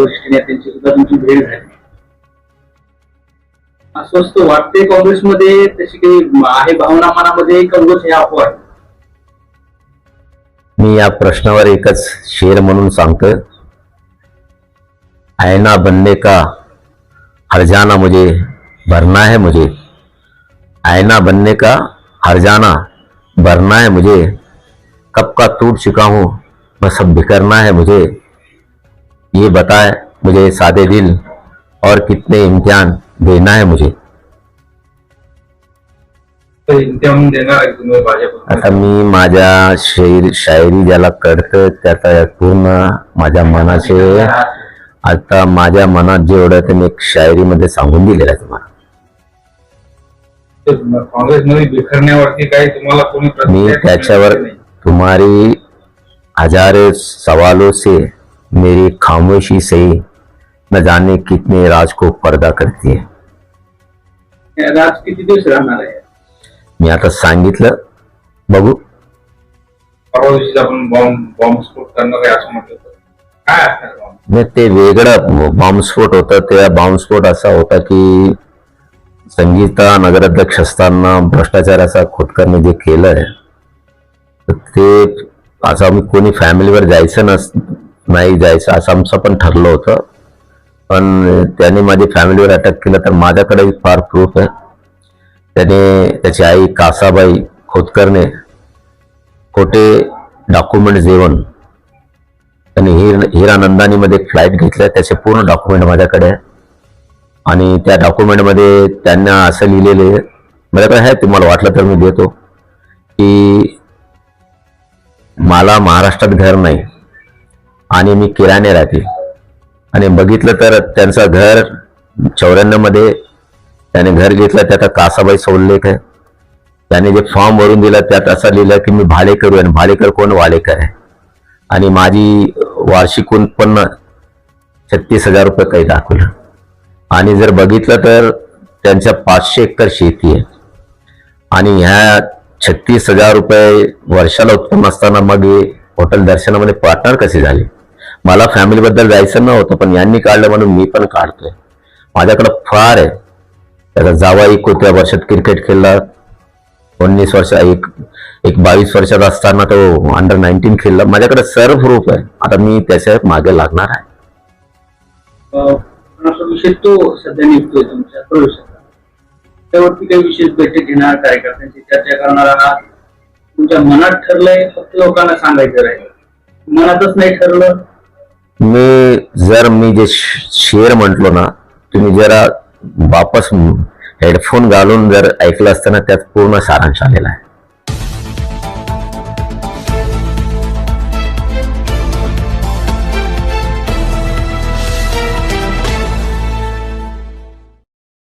वरिष्ठ नेत्यांची भेट झाली. अस्वस्थ वाटते काँग्रेसमध्ये, तशी काही आहे भावना मनामध्ये काँग्रेस हे अफवा मी या प्रश्नावर एकच शेर म्हणून सांगतो आईना बनने का हर जाना मुझे भरना है मुझे. आयना बनने का हर जाना भरना है मुझे. कब का टूट चुका हूँ बस अब बिखरना है मुझे. ये बताए मुझे सादे दिल और कितने इम्तिहान देना है मुझे। आता मी माझ्या शायरी शायरी ज्याला कळतं त्याचा पूर्ण माझ्या मनाचे आता माझ्या मनात जे एवढं ते मी एक शायरीमध्ये सांगून दिलेलं आहे तुम्हाला. काँग्रेसमध्ये बिखरण्यावरती काही तुम्हाला कोणी मी त्याच्यावर. तुम्हारी हजारों सवालों से मेरी खामोशी से न जाने कितने राज को पर्दा करती है। राज किती दिवस राहणार आहे? मी आता सांगितलं बघू. परवा दिवशी आपण बॉम्ब बॉम्बस्फोट करणार आहे असं म्हटलं होतं. काय असणार बॉम्ब नाही ते वेगळं बॉम्बस्फोट होता. त्या बॉम्बस्फोट असा होता की संगीता नगराध्यक्ष असताना भ्रष्टाचाराचा खोतकरने जे केलंय तर ते असं आम्ही कोणी फॅमिलीवर जायचं नस नाही जायचं असं आमचं पण ठरलं होतं. पण त्याने माझी फॅमिलीवर अटॅक केलं तर माझ्याकडे फार प्रूफ आहे. त्याने त्याची आई कासाबाई खोतकरने खोटे डॉक्युमेंट देऊन त्यांनी हिर हिरानंदानीमध्ये फ्लाईट घेतल्या त्याचे पूर्ण डॉक्युमेंट माझ्याकडे आहे. आणि त्या डॉक्युमेंटमध्ये त्यांना असं लिहिलेलं आहे माझ्याकडे आहे तुम्हाला वाटलं तर मी देतो की मला महाराष्ट्रात घर नाही. आणि मी किराणे राहते. आणि बघितलं तर त्यांचं घर चौऱ्याण्णवमध्ये त्याने घर घेतलं त्याचा कासाबाई उल्लेख आहे. त्याने जे फॉर्म भरून दिला त्यात असं लिहिलं की मी भाडेकरू आहे आणि भाडेकर कोण? वाडेकर आहे. आणि माझी वार्षिक उत्पन्न छत्तीस हजार रुपये काही दाखवलं. आणि जर बघितलं तर त्यांच्या पाचशे एकर शेती आहे. आणि ह्या छत्तीस हजार रुपये वर्षाला उत्पन्न असताना मग हे हॉटेल दर्शनामध्ये पार्टनर कसे झाले? मला फॅमिलीबद्दल जायचं नव्हतं पण यांनी काढलं म्हणून मी पण काढतोय. माझ्याकडं फार आहे. त्याचा जावा एक होत्या वर्षात क्रिकेट खेळला. उन्नीस वर्ष एक एक बावीस वर्षात असताना तो अंडर नाईन्टीन खेळला. माझ्याकडे सर्व प्रूफ आहे. आता मी त्याच्यामागे लागणार आहे. अं, असा विषय तो सध्या निघतोय तुमच्या प्रवेशाचा त्यावरती काही विशेष बैठक घेणार कार्यकर्त्यांची चर्चा करणार आहात. तुमच्या मनात ठरलंय फक्त लोकांना सांगायचं राहील. मनातच नाही ठरलं मी जर मी जे शेअर म्हटलो ना तुम्ही जरा वापस हेडफोन घालून जर ऐकलं असताना त्यात पूर्ण सारांश आलेला आहे.